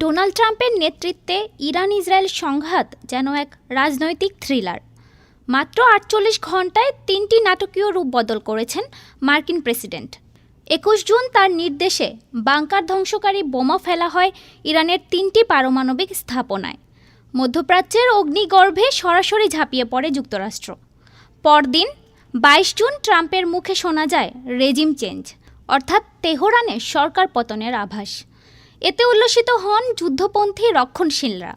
Donald ট্রাম্পের নেতৃত্বে Iran Israel সংঘাত যেন এক রাজনৈতিক থ্রিলার। মাত্র আটচল্লিশ ঘন্টায় তিনটি নাটকীয় রূপ বদল করেছেন মার্কিন প্রেসিডেন্ট। একুশ জুন তার নির্দেশে বাংকার ধ্বংসকারী বোমা ফেলা হয় ইরানের তিনটি পারমাণবিক স্থাপনায়। মধ্যপ্রাচ্যের অগ্নিগর্ভে সরাসরি ঝাঁপিয়ে পড়ে যুক্তরাষ্ট্র। পরদিন বাইশ জুন ট্রাম্পের মুখে শোনা যায় রেজিম চেঞ্জ, অর্থাৎ তেহরানে সরকার পতনের আভাস। এতে উল্লসিত হন যুদ্ধপন্থী রক্ষণশীলরা।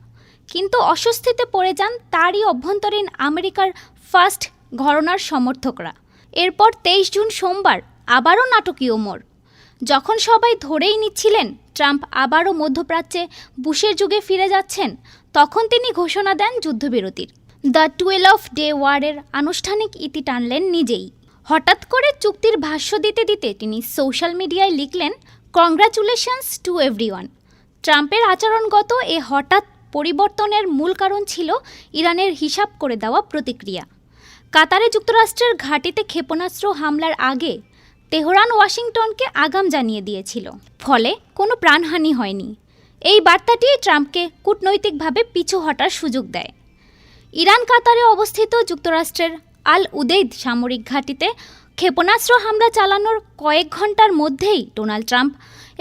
কিন্তু অস্বস্তিতে পড়ে যান তারই অভ্যন্তরীণ আমেরিকার ফার্স্ট ঘরনার সমর্থকরা। এরপর তেইশ জুন সোমবার আবারও নাটকীয় মোড়। যখন সবাই ধরেই নিচ্ছিলেন ট্রাম্প আবারও মধ্যপ্রাচ্যে বুশের যুগে ফিরে যাচ্ছেন, তখন তিনি ঘোষণা দেন যুদ্ধবিরতির। দ্য টুয়েলভ অফ ডে ওয়ারের আনুষ্ঠানিক ইতি টানলেন নিজেই। হঠাৎ করে চুক্তির ভাষ্য দিতে দিতে তিনি সোশ্যাল মিডিয়ায় লিখলেন কংগ্রাচুলেশনস টু এভরিওয়ান ট্রাম্পের আচরণগত এ হঠাৎ পরিবর্তনের মূল কারণ ছিল ইরানের হিসাব করে দেওয়া প্রতিক্রিয়া। কাতারে যুক্তরাষ্ট্রের ঘাঁটিতে ক্ষেপণাস্ত্র হামলার আগে তেহরান ওয়াশিংটনকে আগাম জানিয়ে দিয়েছিল। ফলে কোনো প্রাণহানি হয়নি। এই বার্তাটি ট্রাম্পকে কূটনৈতিকভাবে পিছু হটার সুযোগ দেয়। ইরান কাতারে অবস্থিত যুক্তরাষ্ট্রের আল উদেইদ সামরিক ঘাঁটিতে ক্ষেপণাস্ত্র হামলা চালানোর কয়েক ঘণ্টার মধ্যেই ডোনাল্ড ট্রাম্প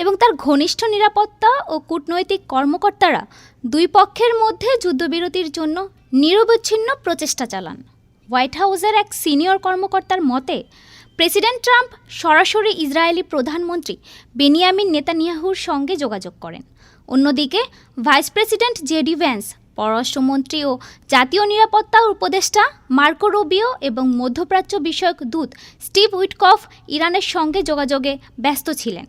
এবং তার ঘনিষ্ঠ নিরাপত্তা ও কূটনৈতিক কর্মকর্তারা দুই পক্ষের মধ্যে যুদ্ধবিরতির জন্য নিরবচ্ছিন্ন প্রচেষ্টা চালান। হোয়াইট হাউসের এক সিনিয়র কর্মকর্তার মতে, প্রেসিডেন্ট ট্রাম্প সরাসরি ইসরায়েলি প্রধানমন্ত্রী বেনিয়ামিন নেতানিয়াহুর সঙ্গে যোগাযোগ করেন। অন্যদিকে, ভাইস প্রেসিডেন্ট জেডি ভ্যান্স পররাষ্ট্রমন্ত্রী ও জাতীয় নিরাপত্তা উপদেষ্টা মার্কো রুবিও এবং মধ্যপ্রাচ্য বিষয়ক দূত স্টিভ উইটকফ ইরানের সঙ্গে যোগাযোগে ব্যস্ত ছিলেন।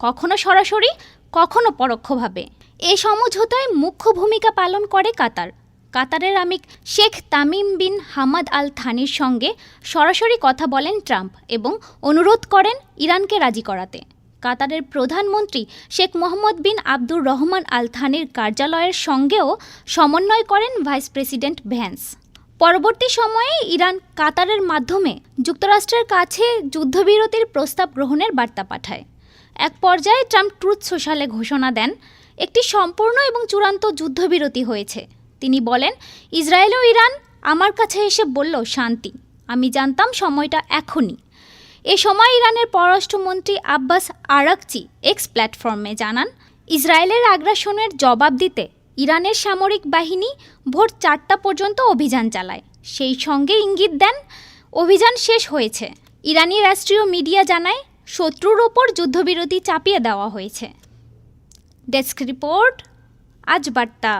কখনো সরাসরি, কখনো পরোক্ষভাবে। এ সমঝোতায় মুখ্য ভূমিকা পালন করে কাতার। কাতারের আমিক Sheikh Tamim bin Hamad Al থানির সঙ্গে সরাসরি কথা বলেন ট্রাম্প এবং অনুরোধ করেন ইরানকে রাজি করাতে। কাতারের প্রধানমন্ত্রী শেখ মোহাম্মদ বিন আব্দুর রহমান আল থানির কার্যালয়ের সঙ্গেও সমন্বয় করেন ভাইস প্রেসিডেন্ট ভ্যান্স পরবর্তী সময়ে ইরান কাতারের মাধ্যমে যুক্তরাষ্ট্রের কাছে যুদ্ধবিরতির প্রস্তাব গ্রহণের বার্তা পাঠায়। এক পর্যায়ে ট্রাম্প ট্রুথ সোশ্যালে ঘোষণা দেন, একটি সম্পূর্ণ এবং চূড়ান্ত যুদ্ধবিরতি হয়েছে। তিনি বলেন, ইসরায়েল ও ইরান আমার কাছে এসে বলল শান্তি। আমি জানতাম সময়টা এখনই। এ সময় ইরানের পররাষ্ট্রমন্ত্রী আব্বাস আরাকচি এক্স প্ল্যাটফর্মে জানান, ইসরায়েলের আগ্রাসনের জবাব দিতে ইরানের সামরিক বাহিনী ভোর চারটা পর্যন্ত অভিযান চালায়। সেই সঙ্গে ইঙ্গিত দেন, অভিযান শেষ হয়েছে। ইরানি রাষ্ট্রীয় মিডিয়া জানায়, শত্রুর ওপর যুদ্ধবিরতি চাপিয়ে দেওয়া হয়েছে। ডেস্ক রিপোর্ট, আজ বার্তা।